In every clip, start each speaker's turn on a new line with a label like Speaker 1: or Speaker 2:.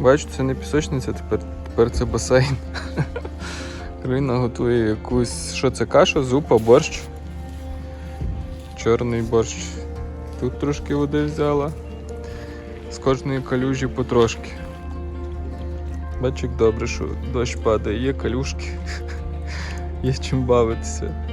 Speaker 1: бачу, це не пісочниця, тепер, тепер це басейн. Кароліна готує якусь. Що це каша, зупа, борщ. Чорний борщ. Тут трошки води взяла. З кожної калюжі потрошки. Бач, як добре, що дощ падає, є калюшки, є чим бавитися.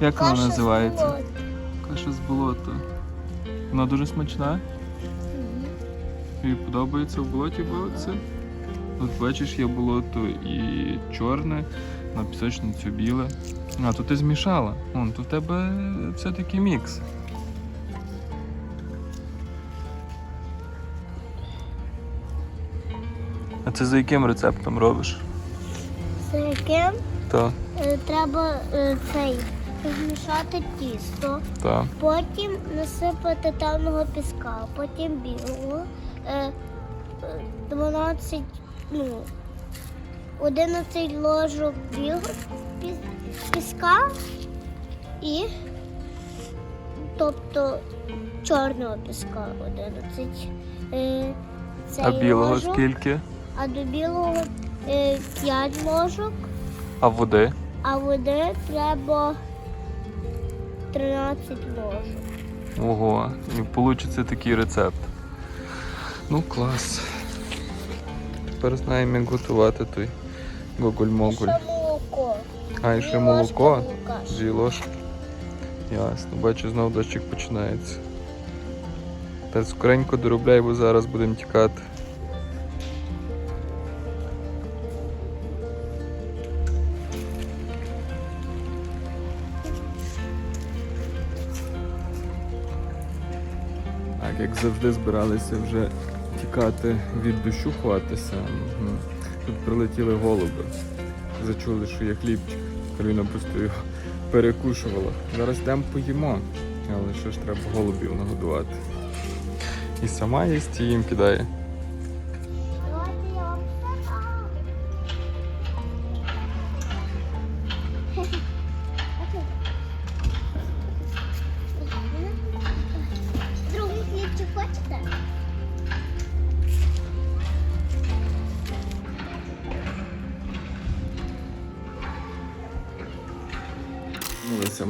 Speaker 1: Як вона називається? Каша з болота. Вона дуже смачна. Тобі подобається в болоті бавитися? От бачиш, є болото і чорне, на пісочницю біле. А, тут ти змішала. Вон, тут в тебе все-таки мікс. А це за яким рецептом робиш?
Speaker 2: З яким
Speaker 1: Та,
Speaker 2: е, треба е, цей змішати тісто,
Speaker 1: та.
Speaker 2: потім насипати темного піска, потім білого, е, е, 12, ну, 11 ложок білого піска і тобто чорного піска 11. Е, цей
Speaker 1: А білого
Speaker 2: ложок,
Speaker 1: скільки?
Speaker 2: А до білого е, 5 ложок.
Speaker 1: А води?
Speaker 2: А води треба 13 ложок.
Speaker 1: Ого, і вийде такий рецепт. Ну, клас. Тепер знаємо, як готувати той
Speaker 2: молоко.
Speaker 1: А, і ще молоко. Дві ложки. Ясно. Бачу, знов дощик починається. Та скоренько доробляй, бо зараз будемо тікати. Завжди збиралися вже тікати від дощу ховатися. Тут прилетіли голуби. Зачули, що є хлібчик. Кароліна просто його перекушувала. Зараз йдемо поїмо. Але що ж треба голубів нагодувати. І сама їсть, і їм кидає.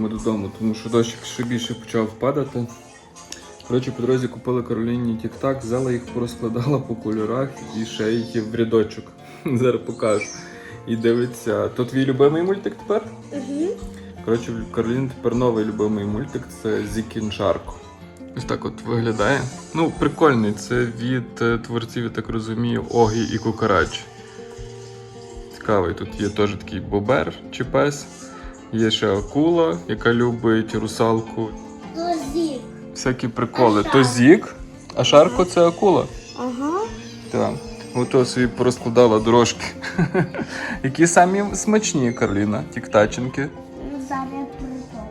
Speaker 1: Ми додому, тому що дощик ще більше почав падати. Коротше, по дорозі купили Кароліні тік-так, взяла їх, порозкладала по кольорах і ще їх в рядочок. Зараз покажу. І дивиться, то твій любимий мультик тепер?
Speaker 2: Угу.
Speaker 1: Коротше, в Кароліни тепер новий любимий мультик це Зікін Шарко. Ось так от виглядає. Ну, прикольний, це від е, творців, я так розумію, Огі і Кукарач. Цікавий, тут є теж такий бобер чи пес. Є ще акула, яка любить русалку.
Speaker 2: Лозік.
Speaker 1: Всякі приколи.
Speaker 2: А
Speaker 1: То зік, а шарко це акула.
Speaker 2: Ага.
Speaker 1: Так. Ото собі порозкладала дорожки. Які самі смачні, Карліна, тіктаченки.
Speaker 2: Ну, зараз приготуюся.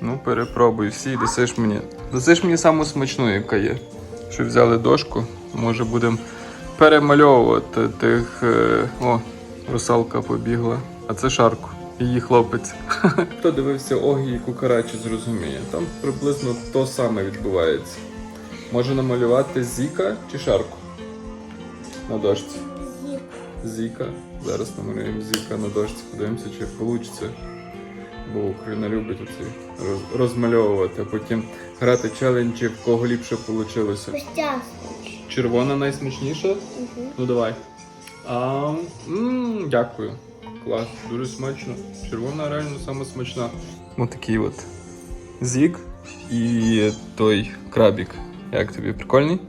Speaker 1: Ну, перепробуй всі і досиш мені. Досиш мені саму смачну, яка є. Що взяли дошку, може будемо перемальовувати тих. е, О, русалка побігла. А це Шарко, її хлопець. Хто дивився Огі і Кукарачі, зрозуміє. Там приблизно то саме відбувається. Може намалювати Зіка чи Шарку на дошці.
Speaker 2: Зік.
Speaker 1: Зіка. Зараз намалюємо Зіка на дошці, подивимося, чи вийде. Бо Україна любить оці роз- розмальовувати, а потім грати челенджі, в кого ліпше вийшло. Червона найсмачніша?
Speaker 2: Угу.
Speaker 1: Ну давай. А, м, дякую. Клас, дуже смачно. Червона реально саме смачна. Ось такий от зік і той крабік. Як тобі прикольний?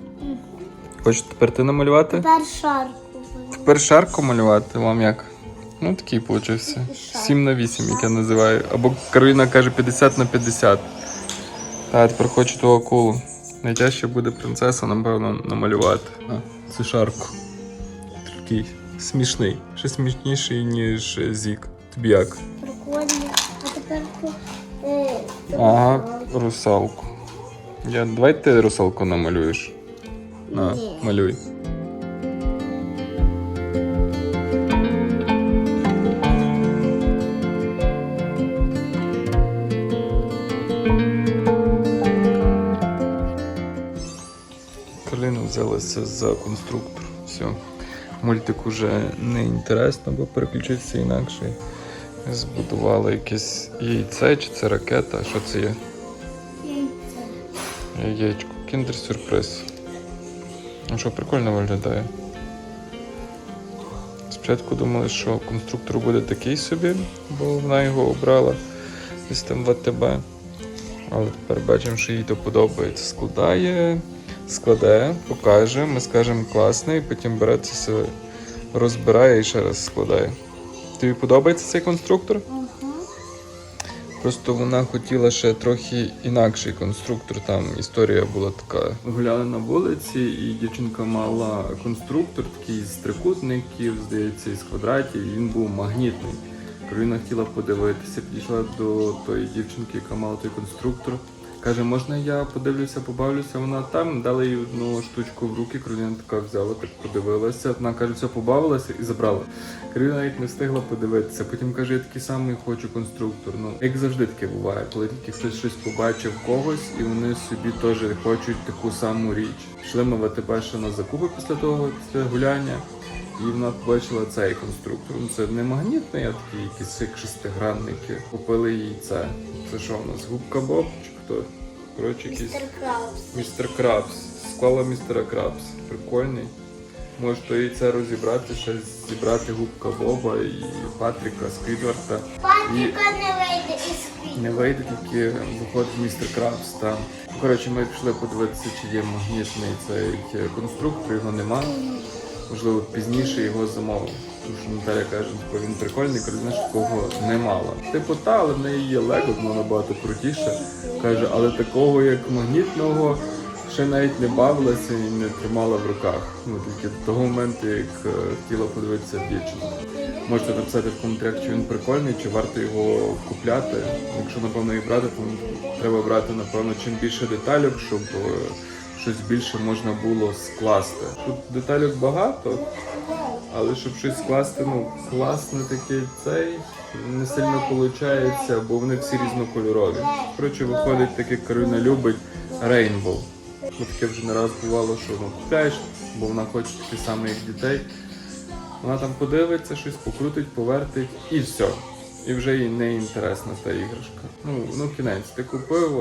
Speaker 1: Хочеш тепер ти намалювати?
Speaker 2: Тепер шарку.
Speaker 1: Тепер шарко малювати вам як? Ну такий получився. 7 на 8, як я називаю. Або Кароліна каже 50 на 50. Та тепер хочу ту акулу. Найтяжче буде принцеса, напевно, намалювати. А, це шарко. Такий смішний. Ще смішніший, ніж зік. Тобі як?
Speaker 2: Прикольно. А тепер е,
Speaker 1: Ага, русалку. Я, давай ти русалку намалюєш. На,
Speaker 2: Ні.
Speaker 1: малюй. взялася за конструктор. Все. Мультик уже не інтересно, бо переключився інакше. Збудували якесь яйце, чи це ракета? Що це є?
Speaker 2: Яйце.
Speaker 1: Яєчко. Кіндер сюрприз. Ну що, прикольно виглядає. Спочатку думали, що конструктор буде такий собі, бо вона його обрала десь там в АТБ. Але тепер бачимо, що їй то подобається. Складає, складає, покаже, ми скажемо класний, потім бере це все, розбирає і ще раз складає. Тобі подобається цей конструктор? Просто вона хотіла ще трохи інакший конструктор. Там історія була така. Гуляли на вулиці, і дівчинка мала конструктор такий з трикутників, здається, із квадратів. і Він був магнітний. Кароліна хотіла подивитися, підійшла до тої дівчинки, яка мала той конструктор. Каже, можна я подивлюся, побавлюся. Вона там дала їй одну штучку в руки. Кароліна така взяла, так подивилася. Вона каже, все побавилася і забрала. Кароліна навіть не встигла подивитися. Потім каже, я такий самий хочу конструктор. Ну, як завжди таке буває, коли тільки хтось щось побачив когось, і вони собі теж хочуть таку саму річ. Пішли ми в АТБ ще на закупи після того, після гуляння. І вона побачила цей конструктор. Ну це не магнітний, а такий якийсь як шестигранники. Купили їй це. Це що у нас? Губка Боб хто? Коротше, якийсь
Speaker 2: Містер Краус.
Speaker 1: містер Крабс. Склала містера Крабс. Прикольний. Може то яйце розібрати, ще зібрати губка Боба і Патріка, Сквідварда.
Speaker 2: Патріка не вийде із квітів.
Speaker 1: Не вийде тільки виходить містер Крабс там. Коротше, ми пішли подивитися, чи є магнітний цей конструктор, його нема. Можливо, пізніше його замовив. Тому що Наталя каже, типу, він прикольний, каже, знаєш, такого не мало. Типу, та, але в неї є лего, воно набагато крутіше. Каже, але такого як магнітного ще навіть не бавилася і не тримала в руках. Ну тільки до того моменту, як е, хотіла подивитися дівчину. Можете написати в коментарях, чи він прикольний, чи варто його купляти. Якщо напевно і брати, то треба брати напевно чим більше деталюк, щоб е, щось більше можна було скласти. Тут деталюк багато, але щоб щось скласти, ну класне таке цей не сильно виходить, бо вони всі різнокольорові. Коротше, виходить таке, Карина любить Rainbow. Бо таке вже не раз бувало, що ну, купляєш, бо вона хоче таке саме, як дітей. Вона там подивиться, щось покрутить, повертить і все. І вже їй не інтересна та іграшка. Ну, ну кінець, ти купив,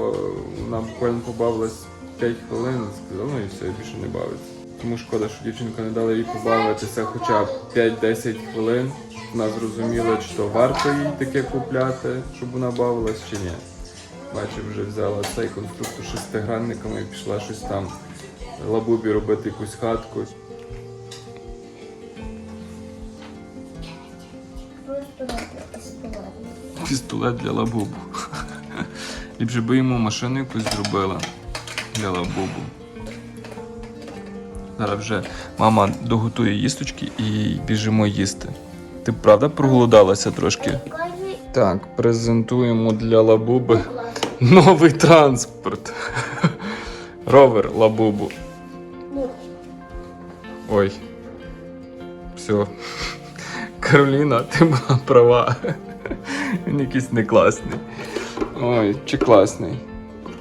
Speaker 1: вона буквально побавилась 5 хвилин, сказала, і все, більше не бавиться. Тому шкода, що дівчинка не дала їй побавитися хоча б 5-10 хвилин. Вона зрозуміла, чи то варто їй таке купляти, щоб вона бавилась чи ні. Бачив, вже взяла цей конструктор шестигранниками і пішла щось там лабубі робити якусь хатку.
Speaker 2: Пістолет
Speaker 1: для лабубу. Ліпше би йому машину якусь зробила для лабубу. Зараз вже мама доготує їсточки і біжимо їсти. Ти правда проголодалася трошки? Так, презентуємо для лабуби новий транспорт. Ровер лабубу. Ой. Все. Кароліна, ти була права. Він якийсь не класний. Ой, чи класний.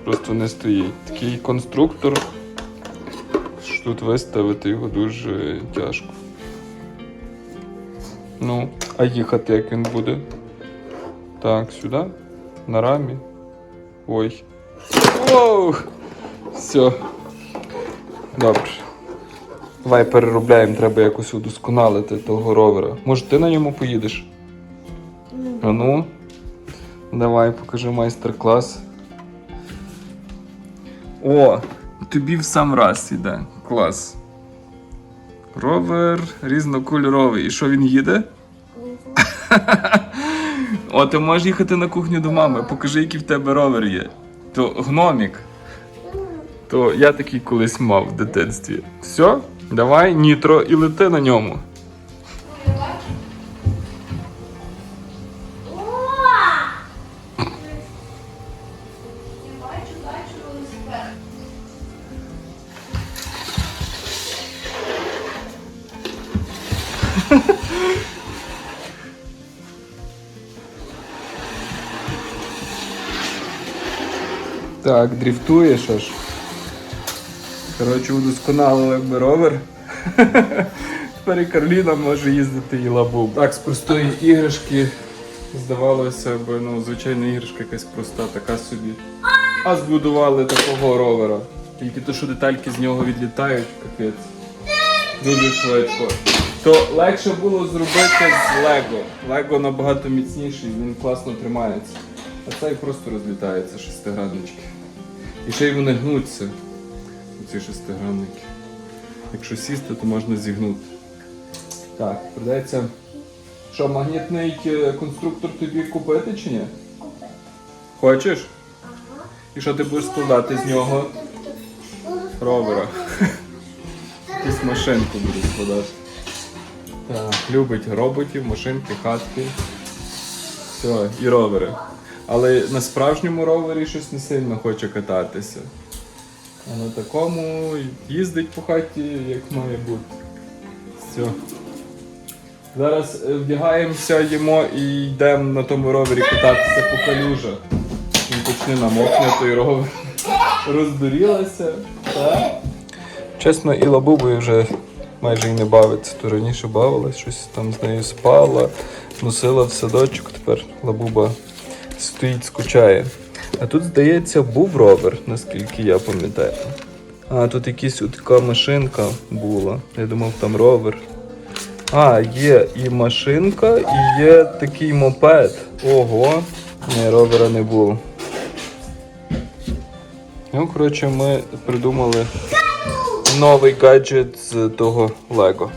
Speaker 1: Просто не стоїть. Такий конструктор. що Тут виставити його дуже тяжко. Ну, а їхати як він буде? Так, сюди. На рамі. Ой. Воу! Все. Добре. Давай переробляємо, треба якось удосконалити того ровера. Може ти на ньому поїдеш? А ну. Давай, покажи майстер-клас. О! Тобі в сам раз іде. Клас. Ровер різнокольоровий. І що він їде? О, ти можеш їхати на кухню до мами. Покажи, який в тебе ровер є. То гномік. То я такий колись мав в дитинстві. Все, давай нітро і лети на ньому. Так, дріфтуєш аж. Коротше, удосконалили би ровер. Тепер і Карліна може їздити і лабуб. Так, з простої іграшки здавалося б, ну, звичайна іграшка якась проста, така собі. А збудували такого ровера. Тільки то, що детальки з нього відлітають, капець. Дуже швидко. То легше було зробити з Лего. Лего набагато міцніший, він класно тримається. А цей просто розлітається шестиграннички. І ще й вони гнуться. Ці шестигранники. Якщо сісти, то можна зігнути. Так, придеться. Що, магнітний е, конструктор тобі купити чи ні? Хочеш? І що ти будеш складати з нього? Ровера. Якусь машинку буду складати. Так, любить роботів, машинки, хатки. Все, і ровери. Але на справжньому ровері щось не сильно хоче кататися. А на такому їздить по хаті, як має бути. Все. Зараз е, вдягаємося, їмо і йдемо на тому ровері кататися по калюжах. Він почне намокне ровер. Роздурілася. Чесно, і лабубою вже майже й не бавиться. То раніше бавилась, щось там з нею спала, носила в садочок, тепер лабуба стоїть, скучає. А тут, здається, був ровер, наскільки я пам'ятаю. А, тут якась така машинка була. Я думав, там ровер. А, є і машинка, і є такий мопед. Ого, ні, ровера не було. Ну, коротше, ми придумали новий гаджет з того Лего.